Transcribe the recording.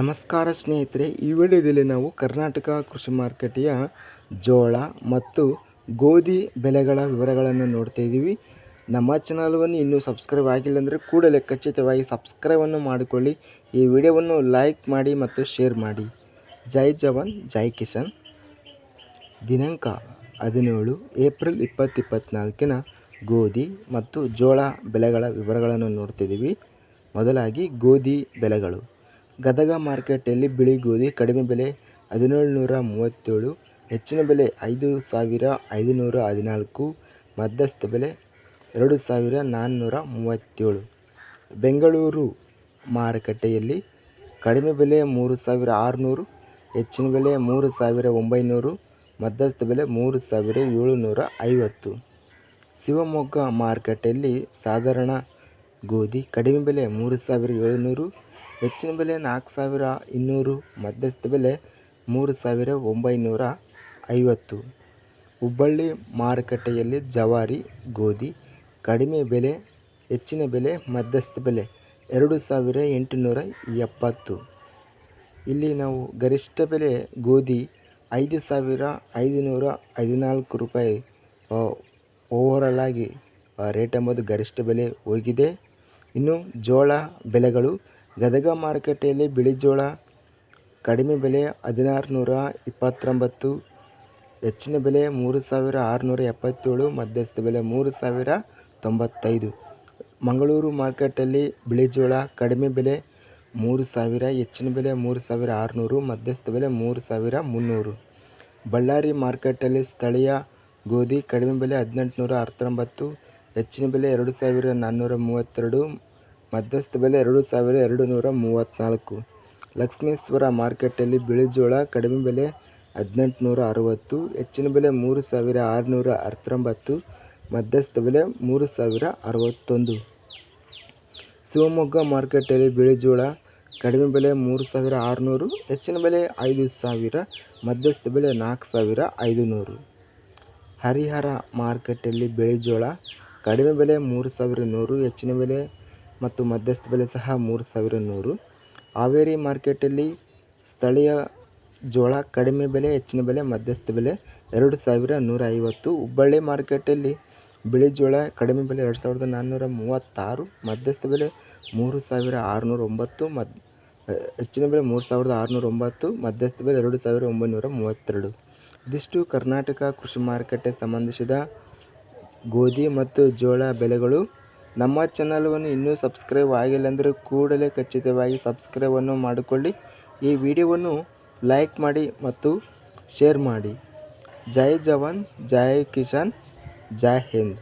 ನಮಸ್ಕಾರ ಸ್ನೇಹಿತರೆ, ಈ ವಿಡಿಯೋದಲ್ಲಿ ನಾವು ಕರ್ನಾಟಕ ಕೃಷಿ ಮಾರುಕಟ್ಟೆಯ ಜೋಳ ಮತ್ತು ಗೋಧಿ ಬೆಲೆಗಳ ವಿವರಗಳನ್ನು ನೋಡ್ತಾ ಇದ್ದೀವಿ. ನಮ್ಮ ಚಾನಲ್ವನ್ನು ಇನ್ನೂ ಸಬ್ಸ್ಕ್ರೈಬ್ ಆಗಿಲ್ಲ ಅಂದರೆ ಕೂಡಲೇ ಖಚಿತವಾಗಿ ಸಬ್ಸ್ಕ್ರೈಬನ್ನು ಮಾಡಿಕೊಳ್ಳಿ. ಈ ವಿಡಿಯೋವನ್ನು ಲೈಕ್ ಮಾಡಿ ಮತ್ತು ಶೇರ್ ಮಾಡಿ. ಜೈ ಜವಾನ್, ಜೈ ಕಿಶನ್ ದಿನಾಂಕ ಹದಿನೇಳು, ಏಪ್ರಿಲ್ ಇಪ್ಪತ್ತು ಇಪ್ಪತ್ತ್ನಾಲ್ಕಿನ ಗೋಧಿ ಮತ್ತು ಜೋಳ ಬೆಲೆಗಳ ವಿವರಗಳನ್ನು ನೋಡ್ತಿದ್ದೀವಿ ಮೊದಲಾಗಿ ಗೋಧಿ ಬೆಲೆಗಳು ಗದಗ ಮಾರ್ಕೆಟಲ್ಲಿ ಬಿಳಿ ಗೋಧಿ, ಕಡಿಮೆ ಬೆಲೆ ಹದಿನೇಳು ನೂರ ಮೂವತ್ತೇಳು, ಹೆಚ್ಚಿನ ಬೆಲೆ ಐದು ಸಾವಿರ ಐದುನೂರ ಹದಿನಾಲ್ಕು, ಮಧ್ಯಸ್ಥ ಬೆಲೆ ಎರಡು ಸಾವಿರ ನಾನ್ನೂರ ಮೂವತ್ತೇಳು. ಬೆಂಗಳೂರು ಮಾರುಕಟ್ಟೆಯಲ್ಲಿ ಕಡಿಮೆ ಬೆಲೆ ಮೂರು ಸಾವಿರ ಆರುನೂರು, ಹೆಚ್ಚಿನ ಬೆಲೆ ಮೂರು ಸಾವಿರ ಒಂಬೈನೂರು, ಮಧ್ಯಸ್ಥ ಬೆಲೆ ಮೂರು ಸಾವಿರ ಏಳುನೂರ ಐವತ್ತು. ಶಿವಮೊಗ್ಗ ಮಾರುಕಟ್ಟೆಯಲ್ಲಿ ಸಾಧಾರಣ ಗೋಧಿ ಕಡಿಮೆ ಬೆಲೆ ಮೂರು ಸಾವಿರ ಏಳುನೂರು ಹೆಚ್ಚಿನ ಬೆಲೆ ನಾಲ್ಕು ಸಾವಿರ ಇನ್ನೂರು ಮಧ್ಯಸ್ಥ ಬೆಲೆ ಮೂರು ಸಾವಿರ ಒಂಬೈನೂರ ಐವತ್ತು. ಹುಬ್ಬಳ್ಳಿ ಮಾರುಕಟ್ಟೆಯಲ್ಲಿ ಜವಾರಿ, ಗೋಧಿ, ಕಡಿಮೆ ಬೆಲೆ, ಹೆಚ್ಚಿನ ಬೆಲೆ ಮಧ್ಯಸ್ಥ ಬೆಲೆ ಎರಡು ಸಾವಿರ ಎಂಟುನೂರ ಎಪ್ಪತ್ತು. ಇಲ್ಲಿ ನಾವು ಗರಿಷ್ಠ ಬೆಲೆ ಗೋಧಿ ಐದು ಸಾವಿರ ಐದುನೂರ ಹದಿನಾಲ್ಕು ರೂಪಾಯಿ ಓವರಾಲ್ ಆಗಿ ರೇಟ್ ಎಂಬುದು ಗರಿಷ್ಠ ಬೆಲೆ ಹೋಗಿದೆ. ಇನ್ನು ಜೋಳ ಬೆಲೆಗಳು ಗದಗ ಮಾರುಕಟ್ಟೆಯಲ್ಲಿ ಬಿಳಿ ಜೋಳ, ಕಡಿಮೆ ಬೆಲೆ ಹದಿನಾರು ನೂರ ಇಪ್ಪತ್ತೊಂಬತ್ತು, ಹೆಚ್ಚಿನ ಬೆಲೆ ಮೂರು ಸಾವಿರ ಆರುನೂರ ಎಪ್ಪತ್ತೇಳು, ಮಧ್ಯಸ್ಥ ಬೆಲೆ ಮೂರು ಸಾವಿರ ತೊಂಬತ್ತೈದು. ಮಂಗಳೂರು ಮಾರ್ಕೆಟಲ್ಲಿ ಬಿಳಿ ಜೋಳ, ಕಡಿಮೆ ಬೆಲೆ ಮೂರು ಸಾವಿರ, ಹೆಚ್ಚಿನ ಬೆಲೆ ಮೂರು ಸಾವಿರ ಆರುನೂರು, ಮಧ್ಯಸ್ಥ ಬೆಲೆ ಮೂರು ಸಾವಿರ ಮುನ್ನೂರು. ಬಳ್ಳಾರಿ ಮಾರ್ಕೆಟಲ್ಲಿ ಸ್ಥಳೀಯ ಗೋಧಿ ಕಡಿಮೆ ಬೆಲೆ ಹದಿನೆಂಟುನೂರ ಹತ್ತೊಂಬತ್ತು ಹೆಚ್ಚಿನ ಬೆಲೆ ಎರಡು ಸಾವಿರ ನಾನ್ನೂರ ಮೂವತ್ತೆರಡು ಮಧ್ಯಸ್ಥ ಬೆಲೆ ಎರಡು ಸಾವಿರ ಎರಡು ನೂರ ಮೂವತ್ತ್ನಾಲ್ಕು. ಲಕ್ಷ್ಮೇಶ್ವರ ಮಾರ್ಕೆಟಲ್ಲಿ ಬಿಳಿ ಜೋಳ ಕಡಿಮೆ ಬೆಲೆ ಹದಿನೆಂಟು ನೂರ ಅರವತ್ತು, ಹೆಚ್ಚಿನ ಬೆಲೆ ಮೂರು ಸಾವಿರ ಆರುನೂರ ಹತ್ತೊಂಬತ್ತು, ಮಧ್ಯಸ್ಥ ಬೆಲೆ ಮೂರು ಸಾವಿರ ಅರವತ್ತೊಂದು. ಶಿವಮೊಗ್ಗ ಮಾರ್ಕೆಟಲ್ಲಿ ಬಿಳಿ ಜೋಳ ಕಡಿಮೆ ಬೆಲೆ ಮೂರು ಸಾವಿರ ಆರುನೂರು, ಹೆಚ್ಚಿನ ಬೆಲೆ ಐದು ಸಾವಿರ, ಮಧ್ಯಸ್ಥ ಬೆಲೆ ನಾಲ್ಕು ಸಾವಿರ ಐದು ನೂರು ಹರಿಹರ ಮಾರ್ಕೆಟಲ್ಲಿ ಬಿಳಿ ಜೋಳ ಕಡಿಮೆ ಬೆಲೆ ಮೂರು ಸಾವಿರ ನೂರು, ಹೆಚ್ಚಿನ ಬೆಲೆ ಮತ್ತು ಮಧ್ಯಸ್ಥ ಬೆಲೆ ಸಹ ಮೂರು ಸಾವಿರ ನೂರು. ಹಾವೇರಿ ಮಾರ್ಕೆಟಲ್ಲಿ ಸ್ಥಳೀಯ ಜೋಳ ಕಡಿಮೆ ಬೆಲೆ, ಹೆಚ್ಚಿನ ಬೆಲೆ, ಮಧ್ಯಸ್ಥ ಬೆಲೆ ಎರಡು ಸಾವಿರ ನೂರ ಐವತ್ತು. ಹುಬ್ಬಳ್ಳಿ ಮಾರ್ಕೆಟಲ್ಲಿ ಬಿಳಿ ಜೋಳ ಕಡಿಮೆ ಬೆಲೆ ಎರಡು ಸಾವಿರದ ನಾನ್ನೂರ ಮೂವತ್ತಾರು, ಮಧ್ಯಸ್ಥ ಬೆಲೆ ಮೂರು ಸಾವಿರ ಆರುನೂರ ಒಂಬತ್ತು, ಮದ್, ಹೆಚ್ಚಿನ ಬೆಲೆ ಮೂರು ಸಾವಿರದ ಆರುನೂರ ಒಂಬತ್ತು, ಮಧ್ಯಸ್ಥ ಬೆಲೆ ಎರಡು ಸಾವಿರ ಒಂಬೈನೂರ ಮೂವತ್ತೆರಡು. ಇದಿಷ್ಟು ಕರ್ನಾಟಕ ಕೃಷಿ ಮಾರುಕಟ್ಟೆ ಸಂಬಂಧಿಸಿದ ಗೋಧಿ ಮತ್ತು ಜೋಳ ಬೆಲೆಗಳು. ನಮ್ಮ ಚಾನಲನ್ನು ಇನ್ನೂ ಸಬ್ಸ್ಕ್ರೈಬ್ ಆಗಿಲ್ಲಂದರೆ ಕೂಡಲೇ ಖಚಿತವಾಗಿ ಸಬ್ಸ್ಕ್ರೈಬನ್ನು ಮಾಡಿಕೊಳ್ಳಿ. ಈ ವಿಡಿಯೋವನ್ನು ಲೈಕ್ ಮಾಡಿ ಮತ್ತು ಶೇರ್ ಮಾಡಿ. ಜೈ ಜವಾನ್, ಜೈ ಕಿಸಾನ್, ಜೈ ಹಿಂದ್.